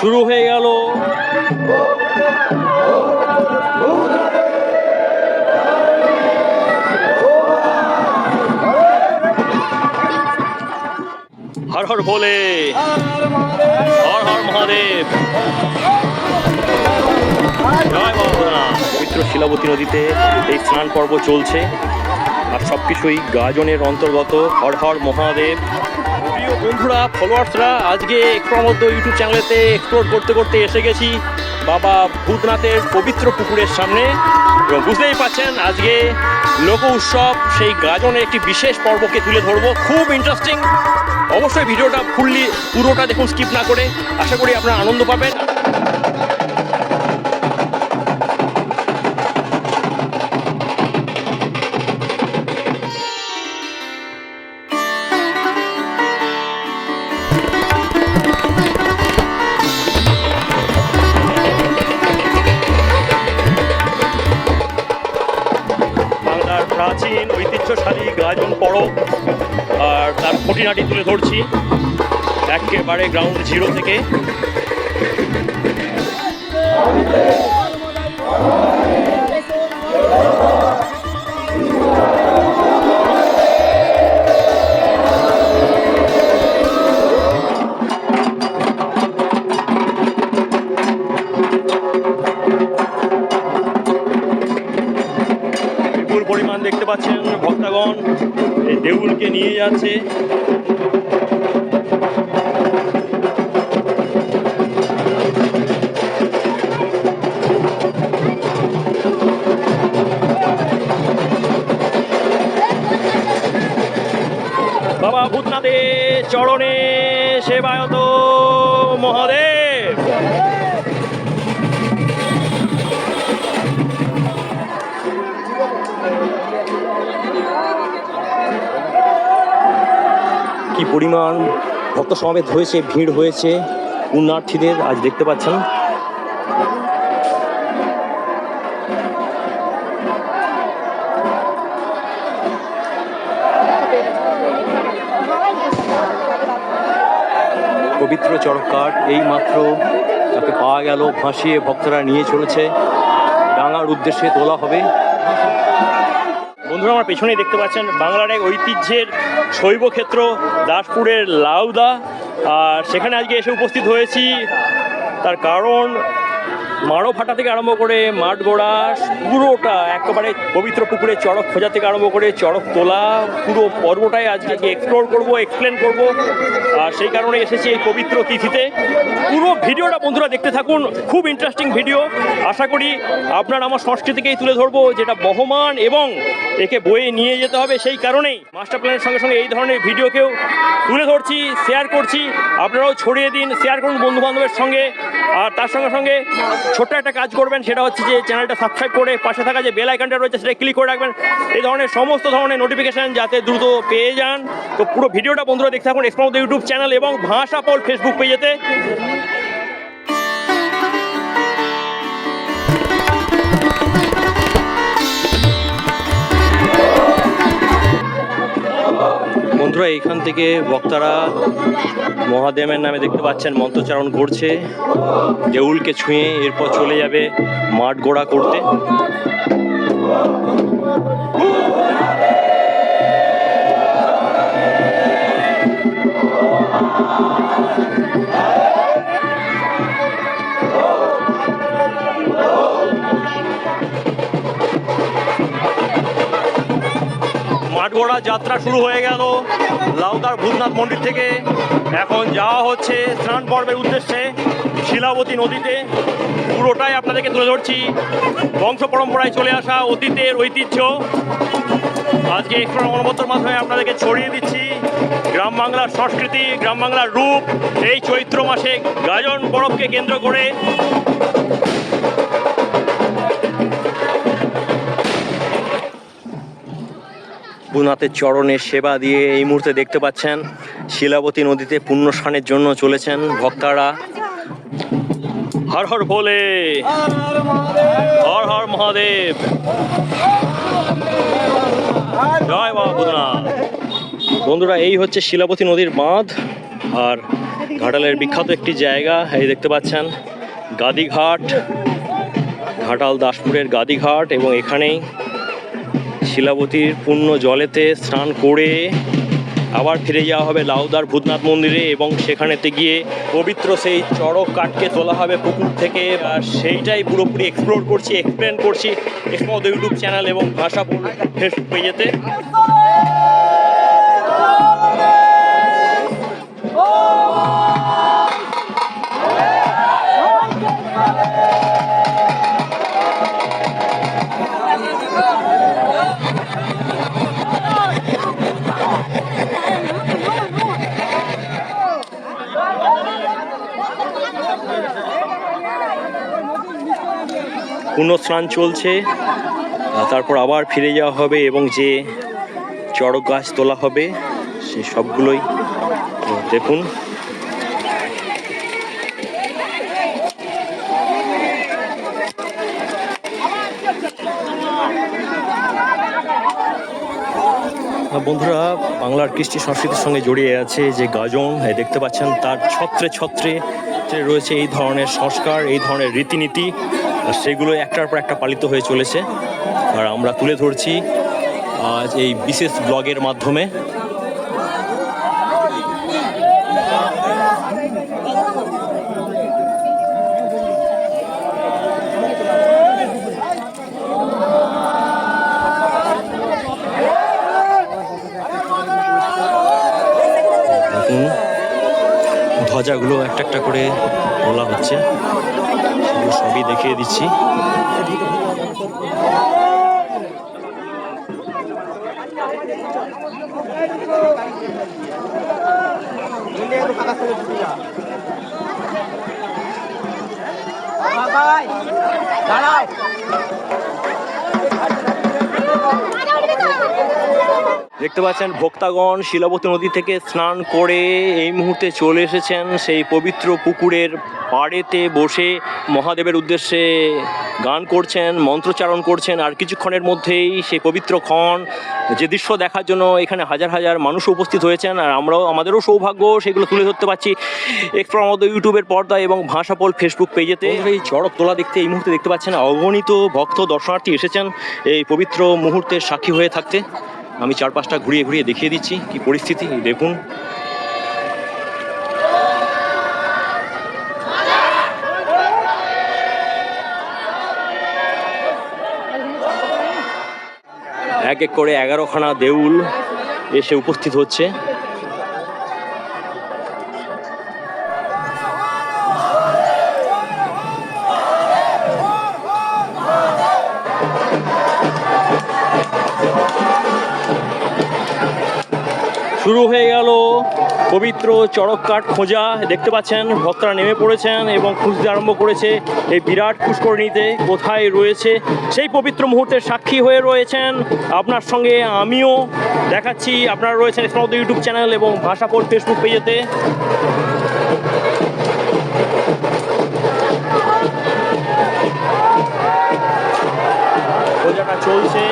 শুরু হয়ে গেল। হর হর ভোলে হর হর মহাদেব। জয় বাবা। ভোলানাথ। পবিত্র শিলাবতী নদীতে এই স্নান পর্ব চলছে। আর সব কিছুই গাজনের অন্তর্গত। হর হর মহাদেব। প্রিয় বন্ধুরা, ফলোয়ার্সরা, আজকে মধ্যে ইউটিউব চ্যানেলেতে এক্সপ্লোর করতে করতে এসে গেছি বাবা ভূতনাথের পবিত্র পুকুরের সামনে। এবং বুঝতেই পাচ্ছেন আজকে লোক উৎসব, সেই গাজনের একটি বিশেষ পর্বকে তুলে ধরবো। খুব ইন্টারেস্টিং অবশ্যই ভিডিওটা ফুললি পুরোটা দেখুন স্কিপ না করে। আশা করি আপনারা আনন্দ পাবেন। খুঁটিনাটি তুলে ধরছি। একেবারে গ্রাউন্ড জিরো থেকে। নিয়ে যাচ্ছে। বাবা ভূতনাথে চরণে সেবায়ত মহাদেব। কি পরিমাণ ভক্ত সমাবেত হয়েছে, ভিড় হয়েছে, পুণ্যার্থীদের আজ দেখতে পাচ্ছেন। পবিত্র চরকাট এই মাত্র তাকে পাওয়া গেল, ভাসিয়ে ভক্তরা নিয়ে চলেছে। ডাঙার উদ্দেশ্যে তোলা হবে। বন্ধুরা, আমার পেছনেই দেখতে পাচ্ছেন বাংলার এক ঐতিহ্যের শৈব ক্ষেত্র দাসপুরের লাউদা। আর সেখানে আজকে এসে উপস্থিত হয়েছি। তার কারণ মারো ফাটা থেকে আরম্ভ করে মাঠ গোড়া, পুরোটা একেবারে পবিত্র পুকুরে চড়ক খোঁজা থেকে আরম্ভ করে চড়ক তোলা, পুরো পর্বটাই আজকে এক্সপ্লোর করব এক্সপ্লেন করব। আর সেই কারণে এসেছি এই পবিত্র তিথিতে। পুরো ভিডিওটা বন্ধুরা দেখতে থাকুন, খুব ইন্টারেস্টিং ভিডিও আশা করি আপনার আমার সংস্কৃতিকেই তুলে ধরবো, যেটা বহমান এবং একে বয়ে নিয়ে যেতে হবে সেই কারণেই। মাস্টার প্ল্যানের সঙ্গে সঙ্গে এই ধরনের ভিডিওকেও তুলে ধরছি শেয়ার করছি। আপনারাও ছড়িয়ে দিন শেয়ার করুন বন্ধু বান্ধবের সঙ্গে। আর তার সঙ্গে সঙ্গে ছোট্ট একটা কাজ করবেন, সেটা হচ্ছে যে চ্যানেলটা সাবস্ক্রাইব করে পাশে থাকা যে বেল আইকনটা রয়েছে, সেটা ক্লিক করে রাখবেন। এই ধরনের সমস্ত ধরনের নোটিফিকেশান যাতে দ্রুত পেয়ে যান। তো পুরো ভিডিওটা বন্ধুরা দেখতে থাকুন এক্সপ্রাউন্ড ইউটিউব চ্যানেল এবং ভাষা পল ফেসবুক পেজেতে বন্ধুরা, এইখান থেকে বক্তারা মহাদেবের নামে দেখতে পাচ্ছেন মন্ত্রচারণ করছে। দেউলকে ছুঁয়ে এরপর চলে যাবে মাঠ গোড়া করতে। মাঠগোড়া যাত্রা শুরু হয়ে গেল। লাউদার ভূতনাথ মন্দির থেকে এখন যাওয়া হচ্ছে স্নান পর্বের উদ্দেশ্যে শিলাবতী নদীতে। পুরোটাই আপনাদেরকে তুলে ধরছি। বংশ পরম্পরায় চলে আসা অতীতের ঐতিহ্য। আজকে একটু মনোবত্তর মাধ্যমে আপনাদেরকে ছড়িয়ে দিচ্ছি। গ্রাম বাংলার সংস্কৃতি, গ্রাম বাংলার রূপ, এই চৈত্র মাসে গাজন পরবকে কেন্দ্র করে। ভূনাথের চরণের সেবা দিয়ে এই মুহূর্তে দেখতে পাচ্ছেন শিলাবতী নদীতে পুণ্যস্নানের জন্য চলেছেন ভক্তারা। হর হর ভোলে, হর হর মহাদেব। জয় বাবা ভূতনাথ বন্ধুরা, এই হচ্ছে শিলাবতী নদীর বাঁধ, আর ঘাটালের বিখ্যাত একটি জায়গা, এই দেখতে পাচ্ছেন গাদিঘাট, ঘাটাল দাসপুরের গাদিঘাট, এবং এখানেই শিলাবতীর পূর্ণ জলেতে স্নান করে আবার ফিরে যাওয়া হবে লাউদার ভূতনাথ মন্দিরে এবং সেখানেতে গিয়ে পবিত্র সেই চড়ক কাঠকে তোলা হবে পুকুর থেকে আর সেইটাই পুরোপুরি এক্সপ্লোর করছি এক্সপ্লেন করছি এসমদ ইউটিউব চ্যানেল এবং ভাষা ফেসবুক পেজেতে পুণ্যস্নান চলছে। তারপর আবার ফিরে যাওয়া হবে এবং যে চড়ক গাছ তোলা হবে, সে সবগুলোই দেখুন। বন্ধুরা, বাংলার কৃষ্টি সংস্কৃতির সঙ্গে জড়িয়ে আছে যে গাজন দেখতে পাচ্ছেন তার ছত্রে ছত্রে রয়েছে এই ধরনের সংস্কার, এই ধরনের রীতিনীতি। সেগুলো একটার পর একটা পালিত হয়ে চলেছে। আর আমরা তুলে ধরছি আজ এই বিশেষ ব্লগের মাধ্যমে। ধ্বজাগুলো একটা একটা করে তোলা হচ্ছে। সেগুলো সবই দেখিয়ে দিচ্ছি। দাঁড়াও। দেখতে পাচ্ছেন ভক্তাগণ শিলাবতী নদী থেকে স্নান করে এই মুহূর্তে চলে এসেছেন সেই পবিত্র পুকুরের পাড়েতে বসে মহাদেবের উদ্দেশ্যে গান করছেন মন্ত্রচারণ করছেন আর কিছুক্ষণের মধ্যেই সেই পবিত্র ক্ষণ, যে দৃশ্য দেখার জন্য এখানে হাজার হাজার মানুষ উপস্থিত হয়েছেন আর আমরাও, আমাদেরও সৌভাগ্য সেগুলো তুলে ধরতে পারছি এক্সপ্লোর আমাদের ইউটিউবের পর্দা এবং ভাষাপল ফেসবুক পেজেতে এই চড়ক তোলা দেখতে এই মুহূর্তে দেখতে পাচ্ছেন অগণিত ভক্ত, দর্শনার্থী এসেছেন এই পবিত্র মুহূর্তের সাক্ষী হয়ে থাকতে। আমি চার পাঁচটা ঘুরিয়ে ঘুরিয়ে দেখিয়ে দিচ্ছি, কি পরিস্থিতি, দেখুন। এক এক করে এগারোখানা দেউল এসে উপস্থিত হচ্ছে। শুরু হয়ে গেল পবিত্র চড়ক কাঠ খোঁজা। দেখতে পাচ্ছেন, ভক্তরা নেমে পড়েছেন এবং খুঁজতে আরম্ভ করেছে এই বিরাট পুষ্করণীতে। কোথায় রয়েছে? সেই পবিত্র মুহূর্তের সাক্ষী হয়ে রয়েছেন আপনার সঙ্গে আমিও। দেখাচ্ছি, আপনারা রয়েছেন স্মাউদ ইউটিউব চ্যানেল এবং ভাষাপোল ফেসবুক পেজেতে। খোঁজাটা চলছে।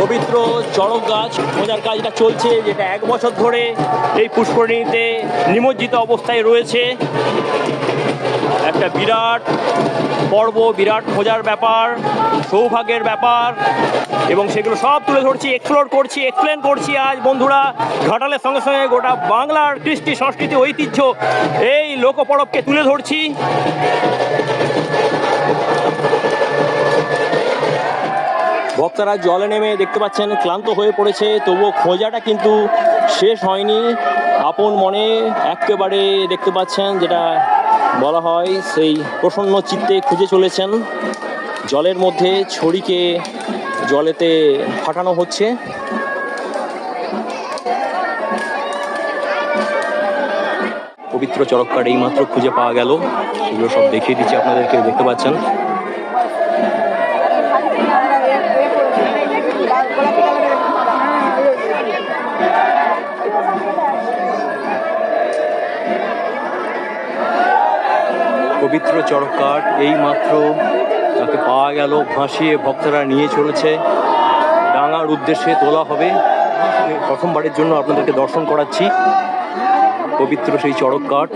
পবিত্র চড়ক গাছ খোঁজার কাজটা চলছে, যেটা এক বছর ধরে এই পুষ্করিণীতে নিমজ্জিত অবস্থায় রয়েছে। একটা বিরাট পর্ব, বিরাট খোঁজার ব্যাপার, সৌভাগ্যের ব্যাপার, এবং সেগুলো সব তুলে ধরছি এক্সপ্লোর করছি এক্সপ্লেন করছি আজ বন্ধুরা। ঘাটালের সঙ্গে সঙ্গে গোটা বাংলার কৃষ্টি, সংস্কৃতি, ঐতিহ্য এই লোকপরবকে তুলে ধরছি। ভক্তরা জলে নেমে দেখতে পাচ্ছেন, ক্লান্ত হয়ে পড়েছে, তবুও খোঁজাটা কিন্তু শেষ হয়নি। আপন মনে একেবারে দেখতে পাচ্ছেন, যেটা বলা হয় সেই প্রসন্ন চিত্তে খুঁজে চলেছেন। জলের মধ্যে ছড়িকে জলেতে ফাটানো হচ্ছে। পবিত্র চরক এই মাত্র খুঁজে পাওয়া গেল। এগুলো সব দেখিয়ে দিচ্ছি আপনাদেরকে, দেখতে পাচ্ছেন? পবিত্র চড়ককাঠ এই মাত্র তাকে পাওয়া গেল, ভাসিয়ে ভক্তরা নিয়ে চলেছে। ডাঙার উদ্দেশ্যে তোলা হবে। প্রথমবারের জন্য আপনাদেরকে দর্শন করাচ্ছি। পবিত্র সেই চড়ক কাঠ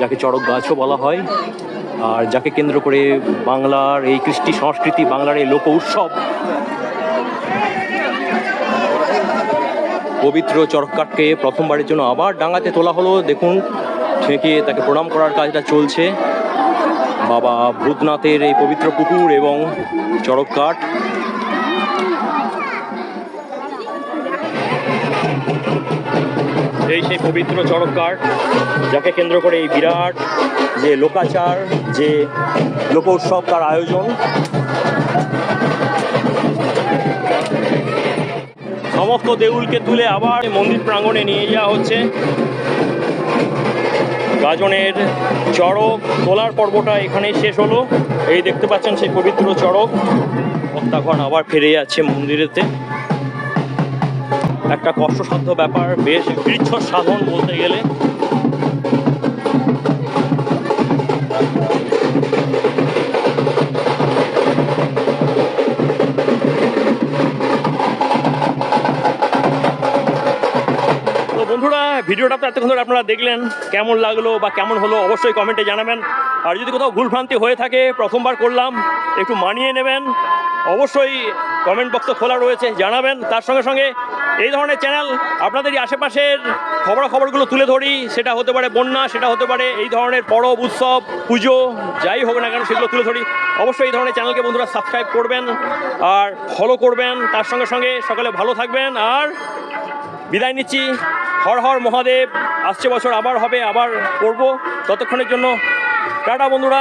যাকে চড়ক গাছও বলা হয়, আর যাকে কেন্দ্র করে বাংলার এই কৃষ্টি সংস্কৃতি, বাংলার এই লোক উৎসব। পবিত্র চড়ককাঠকে প্রথমবারের জন্য আবার ডাঙাতে তোলা হলো। দেখুন, ঠেকে তাকে প্রণাম করার কাজটা চলছে। বাবা ভূতনাথের এই পবিত্র পুকুর এবং চড়ককাঠ এই সেই পবিত্র চড়ককাঠ যাকে কেন্দ্র করে এই বিরাট যে লোকাচার, যে লোক উৎসব তার আয়োজন। সমস্ত দেউলকে তুলে আবার মন্দির প্রাঙ্গণে নিয়ে যাওয়া হচ্ছে। গাজনের চড়ক, তোলার পর্বটা এখানেই শেষ হলো। এই দেখতে পাচ্ছেন সেই পবিত্র চড়ক। ভক্তাগণ আবার ফিরে যাচ্ছে মন্দিরেতে। একটা কষ্টসাধ্য ব্যাপার, বেশ বৃক্ষ সাধন বলতে গেলে। বন্ধুরা, ভিডিওটা তো এতক্ষণ ধরে আপনারা দেখলেন কেমন লাগল বা কেমন হলো অবশ্যই কমেন্টে জানাবেন। আর যদি কোথাও ভুলভ্রান্তি হয়ে থাকে, প্রথমবার করলাম, একটু মানিয়ে নেবেন। অবশ্যই কমেন্ট বক্স খোলা রয়েছে, জানাবেন। তার সঙ্গে সঙ্গে এই ধরনের চ্যানেল আপনাদেরই আশেপাশের খবরাখবরগুলো তুলে ধরি। সেটা হতে পারে বন্যা, সেটা হতে পারে এই ধরনের পরব, উৎসব, পুজো, যাই হোক না কেন সেগুলো তুলে ধরি। অবশ্যই এই ধরনের চ্যানেলকে বন্ধুরা সাবস্ক্রাইব করবেন আর ফলো করবেন। তার সঙ্গে সঙ্গে সকালে ভালো থাকবেন। আর বিদায় নিচ্ছি। হর হর মহাদেব আসছে বছর আবার হবে আবার করব ততক্ষণের জন্য টাটা বন্ধুরা।